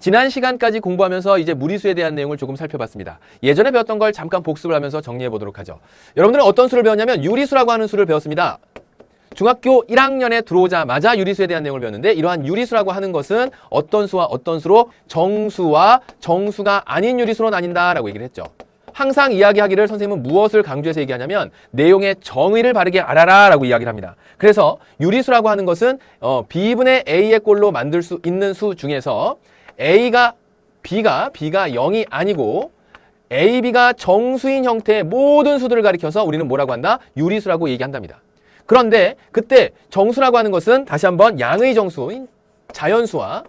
지난 시간까지 공부하면서 이제 무리수에 대한 내용을 조금 살펴봤습니다. 예전에 배웠던 걸 잠깐 복습을 하면서 정리해 보도록 하죠. 여러분들은 어떤 수를 배웠냐면 유리수라고 하는 수를 배웠습니다. 중학교 1학년에 들어오자마자 유리수에 대한 내용을 배웠는데 이러한 유리수라고 하는 것은 어떤 수와 어떤 수로 정수와 정수가 아닌 유리수로 나뉜다라고 얘기를 했죠. 항상 이야기하기를 선생님은 무엇을 강조해서 얘기하냐면 내용의 정의를 바르게 알아라 라고 이야기를 합니다. 그래서 유리수라고 하는 것은 어, b분의 a의 꼴로 만들 수 있는 수 중에서 a가 b가 b가 0이 아니고 a, b가 정수인 형태의 모든 수들을 가리켜서 우리는 뭐라고 한다? 유리수라고 얘기한답니다. 그런데 그때 정수라고 하는 것은 다시 한번 양의 정수인 자연수와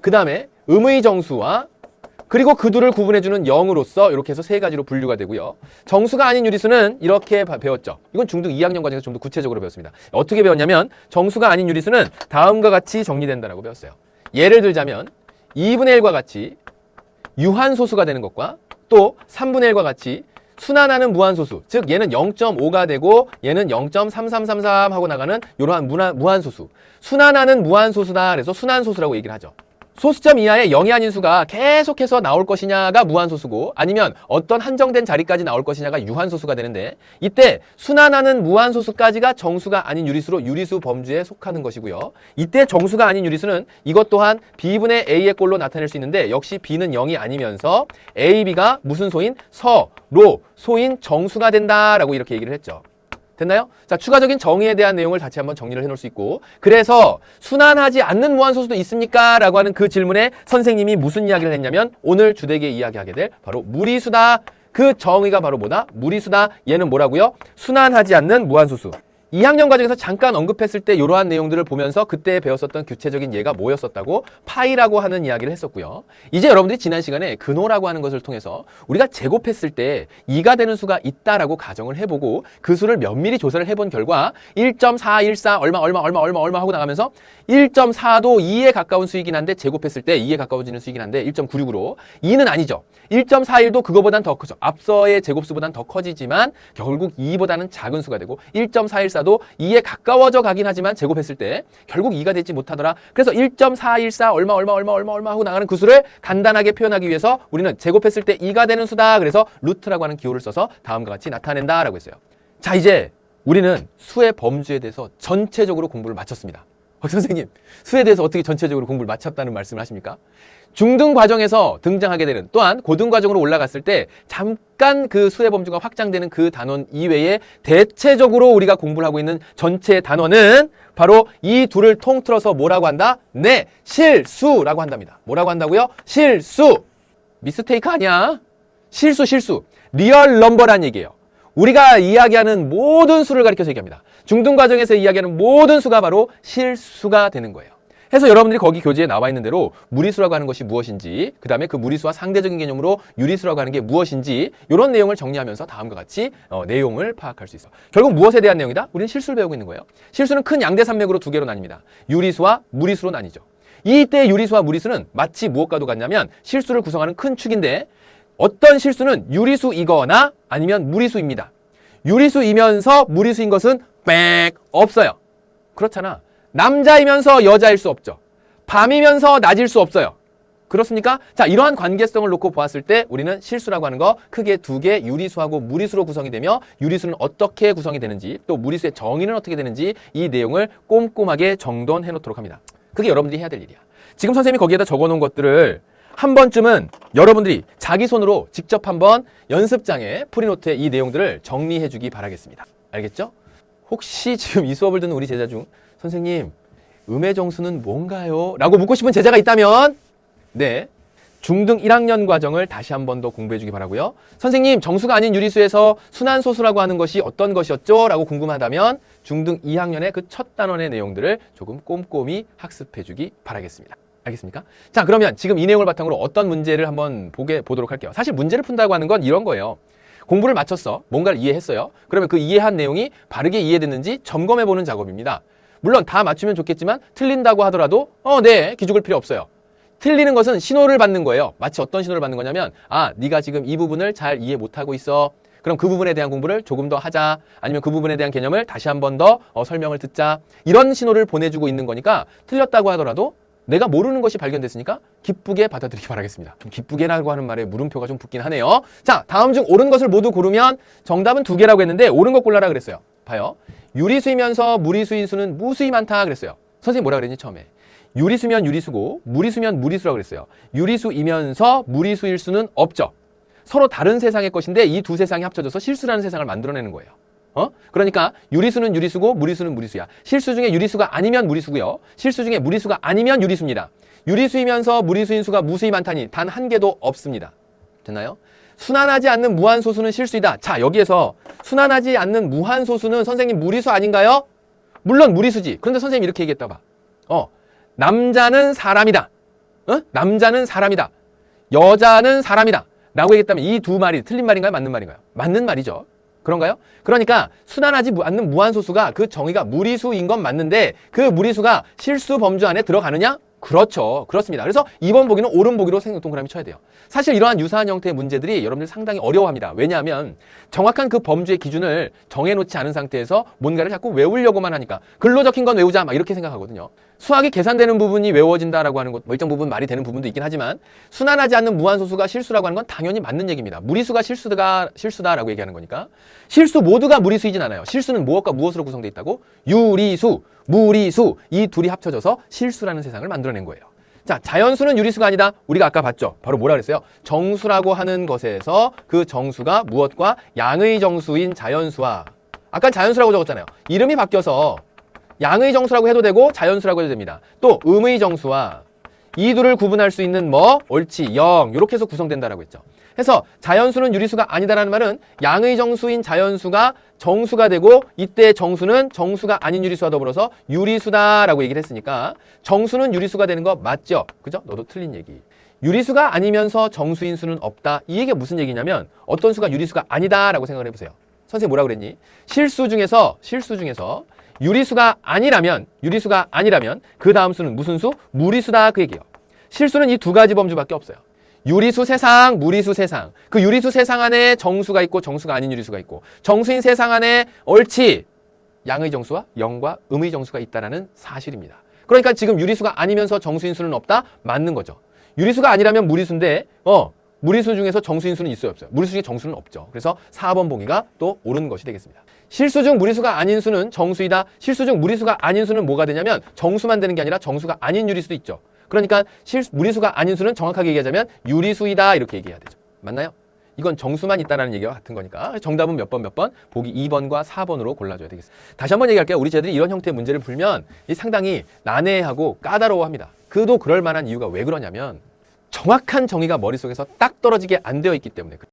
그 다음에 음의 정수와 그리고 그 둘을 구분해주는 0으로서 이렇게 해서 세 가지로 분류가 되고요. 정수가 아닌 유리수는 이렇게 바- 배웠죠. 이건 중등 2학년 과정에서 좀 더 구체적으로 배웠습니다. 어떻게 배웠냐면 정수가 아닌 유리수는 다음과 같이 정리된다라고 배웠어요. 예를 들자면 2분의 1과 같이 유한소수가 되는 것과 또 3분의 1과 같이 순환하는 무한소수, 즉 얘는 0.5가 되고 얘는 0.3333 하고 나가는 이러한 무한, 무한소수. 순환하는 무한소수다. 그래서 순환소수라고 얘기를 하죠. 소수점 이하의 0이 아닌 수가 계속해서 나올 것이냐가 무한소수고 아니면 어떤 한정된 자리까지 나올 것이냐가 유한소수가 되는데 이때 순환하는 무한소수까지가 정수가 아닌 유리수로 유리수 범주에 속하는 것이고요. 이때 정수가 아닌 유리수는 이것 또한 b분의 a의 꼴로 나타낼 수 있는데 역시 b는 0이 아니면서 a, b가 무슨 소인? 서, 로, 소인 정수가 된다라고 이렇게 얘기를 했죠. 됐나요? 자, 추가적인 정의에 대한 내용을 같이 한번 정리를 해놓을 수 있고 그래서 순환하지 않는 무한소수도 있습니까? 라고 하는 그 질문에 선생님이 무슨 이야기를 했냐면 오늘 주되게 이야기하게 될 바로 무리수다. 그 정의가 바로 뭐다? 무리수다. 얘는 뭐라고요? 순환하지 않는 무한소수. 2학년 과정에서 잠깐 언급했을 때 이러한 내용들을 보면서 그때 배웠었던 규체적인 예가 뭐였었다고 파이라고 하는 이야기를 했었고요. 이제 여러분들이 지난 시간에 근호라고 하는 것을 통해서 우리가 제곱했을 때 2가 되는 수가 있다라고 가정을 해보고 그 수를 면밀히 조사를 해본 결과 1.414 얼마 얼마 얼마 얼마 얼마 하고 나가면서 1.4도 2에 가까운 수이긴 한데 제곱했을 때 2에 가까워지는 수이긴 한데 1.96으로 2는 아니죠. 1.41도 그거보단 더 크죠. 앞서의 제곱수보단 더 커지지만 결국 2보다는 작은 수가 되고 1.414도 2에 가까워져 가긴 하지만 제곱했을 때 결국 2가 되지 못하더라. 그래서 1.414 얼마 얼마 얼마 얼마 얼마 하고 나가는 그 수를 간단하게 표현하기 위해서 우리는 제곱했을 때 2가 되는 수다. 그래서 루트라고 하는 기호를 써서 다음과 같이 나타낸다라고 했어요. 자, 이제 우리는 수의 범주에 대해서 전체적으로 공부를 마쳤습니다. 박 선생님, 수에 대해서 어떻게 전체적으로 공부를 마쳤다는 말씀을 하십니까? 중등 과정에서 등장하게 되는 또한 고등 과정으로 올라갔을 때 잠깐 그 수의 범주가 확장되는 그 단원 이외에 대체적으로 우리가 공부를 하고 있는 전체 단원은 바로 이 둘을 통틀어서 뭐라고 한다? 네, 실수라고 한답니다. 뭐라고 한다고요? 실수. 미스테이크 아니야. 실수, 실수. 리얼 넘버란 얘기예요. 우리가 이야기하는 모든 수를 가리켜서 얘기합니다. 중등 과정에서 이야기하는 모든 수가 바로 실수가 되는 거예요. 해서 여러분들이 거기 교재에 나와 있는 대로 무리수라고 하는 것이 무엇인지, 그 다음에 그 무리수와 상대적인 개념으로 유리수라고 하는 게 무엇인지, 이런 내용을 정리하면서 다음과 같이 어, 내용을 파악할 수 있어. 결국 무엇에 대한 내용이다? 우리는 실수를 배우고 있는 거예요. 실수는 큰 양대 산맥으로 두 개로 나뉩니다. 유리수와 무리수로 나뉘죠. 이때 유리수와 무리수는 마치 무엇과도 같냐면 실수를 구성하는 큰 축인데 어떤 실수는 유리수이거나 아니면 무리수입니다. 유리수이면서 무리수인 것은 빽 없어요. 그렇잖아. 남자이면서 여자일 수 없죠. 밤이면서 낮일 수 없어요. 그렇습니까? 자, 이러한 관계성을 놓고 보았을 때 우리는 실수라고 하는 거 크게 두 개 유리수하고 무리수로 구성이 되며 유리수는 어떻게 구성이 되는지 또 무리수의 정의는 어떻게 되는지 이 내용을 꼼꼼하게 정돈해 놓도록 합니다. 그게 여러분들이 해야 될 일이야. 지금 선생님이 거기에다 적어 놓은 것들을 한 번쯤은 여러분들이 자기 손으로 직접 한번 연습장에 프리노트에 이 내용들을 정리해 주기 바라겠습니다. 알겠죠? 혹시 지금 이 수업을 듣는 우리 제자 중 선생님 음의 정수는 뭔가요? 라고 묻고 싶은 제자가 있다면 네. 중등 1학년 과정을 다시 한 번 더 공부해 주기 바라고요. 선생님, 정수가 아닌 유리수에서 순환소수라고 하는 것이 어떤 것이었죠? 라고 궁금하다면 중등 2학년의 그 첫 단원의 내용들을 조금 꼼꼼히 학습해 주기 바라겠습니다. 알겠습니까? 자, 그러면 지금 이 내용을 바탕으로 어떤 문제를 한번 보게 보도록 할게요. 사실 문제를 푼다고 하는 건 이런 거예요. 공부를 마쳤어. 뭔가를 이해했어요. 그러면 그 이해한 내용이 바르게 이해됐는지 점검해 보는 작업입니다. 물론 다 맞추면 좋겠지만 틀린다고 하더라도 어, 네. 기죽을 필요 없어요. 틀리는 것은 신호를 받는 거예요. 마치 어떤 신호를 받는 거냐면 아, 네가 지금 이 부분을 잘 이해 못하고 있어. 그럼 그 부분에 대한 공부를 조금 더 하자. 아니면 그 부분에 대한 개념을 다시 한 번 더 어, 설명을 듣자. 이런 신호를 보내주고 있는 거니까 틀렸다고 하더라도 내가 모르는 것이 발견됐으니까 기쁘게 받아들이기 바라겠습니다. 좀 기쁘게라고 하는 말에 물음표가 좀 붙긴 하네요. 자, 다음 중 옳은 것을 모두 고르면 정답은 두 개라고 했는데 옳은 것 골라라 그랬어요. 봐요. 유리수이면서 무리수인 수는 무수히 많다 그랬어요. 선생님 뭐라 그랬니 처음에? 유리수면 유리수고 무리수면 무리수라고 그랬어요. 유리수이면서 무리수일 수는 없죠. 서로 다른 세상의 것인데 이 두 세상이 합쳐져서 실수라는 세상을 만들어내는 거예요. 어? 그러니까 유리수는 유리수고 무리수는 무리수야. 실수 중에 유리수가 아니면 무리수고요. 실수 중에 무리수가 아니면 유리수입니다. 유리수이면서 무리수인 수가 무수히 많다니 단 한 개도 없습니다. 됐나요? 순환하지 않는 무한소수는 실수이다. 자, 여기에서 순환하지 않는 무한소수는 선생님 무리수 아닌가요? 물론 무리수지. 그런데 선생님이 이렇게 얘기했다 봐. 어, 남자는 사람이다. 어? 남자는 사람이다. 여자는 사람이다. 라고 얘기했다면 이 두 말이 틀린 말인가요? 맞는 말인가요? 맞는 말이죠. 그런가요? 그러니까 순환하지 무- 않는 무한소수가 그 정의가 무리수인 건 맞는데 그 무리수가 실수 범주 안에 들어가느냐? 그렇죠. 그렇습니다. 그래서 2번 보기는 옳은 보기로 생각 동그라미 쳐야 돼요. 사실 이러한 유사한 형태의 문제들이 여러분들 상당히 어려워합니다. 왜냐하면 정확한 그 범주의 기준을 정해놓지 않은 상태에서 뭔가를 자꾸 외우려고만 하니까 글로 적힌 건 외우자 막 이렇게 생각하거든요. 수학이 계산되는 부분이 외워진다라고 하는 것, 뭐 일정 부분 말이 되는 부분도 있긴 하지만 순환하지 않는 무한소수가 실수라고 하는 건 당연히 맞는 얘기입니다. 무리수가 실수가 실수다라고 얘기하는 거니까 실수 모두가 무리수이진 않아요. 실수는 무엇과 무엇으로 구성되어 있다고? 유리수, 무리수 이 둘이 합쳐져서 실수라는 세상을 만들어낸 거예요. 자, 자연수는 유리수가 아니다. 우리가 아까 봤죠. 바로 뭐라 그랬어요? 정수라고 하는 것에서 그 정수가 무엇과 양의 정수인 자연수와 아까 자연수라고 적었잖아요. 이름이 바뀌어서 양의 정수라고 해도 되고 자연수라고 해도 됩니다. 또 음의 정수와 이 둘을 구분할 수 있는 뭐 옳지 영 이렇게 해서 구성된다라고 했죠. 그래서 자연수는 유리수가 아니다라는 말은 양의 정수인 자연수가 정수가 되고 이때 정수는 정수가 아닌 유리수와 더불어서 유리수다라고 얘기를 했으니까 정수는 유리수가 되는 거 맞죠? 그죠? 너도 틀린 얘기. 유리수가 아니면서 정수인 수는 없다. 이 얘기가 무슨 얘기냐면 어떤 수가 유리수가 아니다라고 생각을 해보세요. 선생님 뭐라 그랬니? 실수 중에서 실수 중에서 유리수가 아니라면 유리수가 아니라면 그 다음 수는 무슨 수? 무리수다 그 얘기예요. 실수는 이 두 가지 범주밖에 없어요. 유리수 세상, 무리수 세상. 그 유리수 세상 안에 정수가 있고 정수가 아닌 유리수가 있고 정수인 세상 안에 옳지 양의 정수와 영과 음의 정수가 있다라는 사실입니다. 그러니까 지금 유리수가 아니면서 정수인 수는 없다 맞는 거죠. 유리수가 아니라면 무리수인데 어 무리수 중에서 정수인 수는 있어요 없어요? 무리수 중에 정수는 없죠. 그래서 4번 보기가 또 옳은 것이 되겠습니다. 실수 중 무리수가 아닌 수는 정수이다. 실수 중 무리수가 아닌 수는 뭐가 되냐면 정수만 되는 게 아니라 정수가 아닌 유리수도 있죠. 그러니까 실 무리수가 아닌 수는 정확하게 얘기하자면 유리수이다 이렇게 얘기해야 되죠. 맞나요? 이건 정수만 있다라는 얘기와 같은 거니까 정답은 몇 번 몇 번 보기 2번과 4번으로 골라줘야 되겠습니다. 다시 한번 얘기할게요. 우리 쟤들이 이런 형태의 문제를 풀면 이 상당히 난해하고 까다로워합니다. 그도 그럴 만한 이유가 왜 그러냐면 정확한 정의가 머릿속에서 딱 떨어지게 안 되어 있기 때문에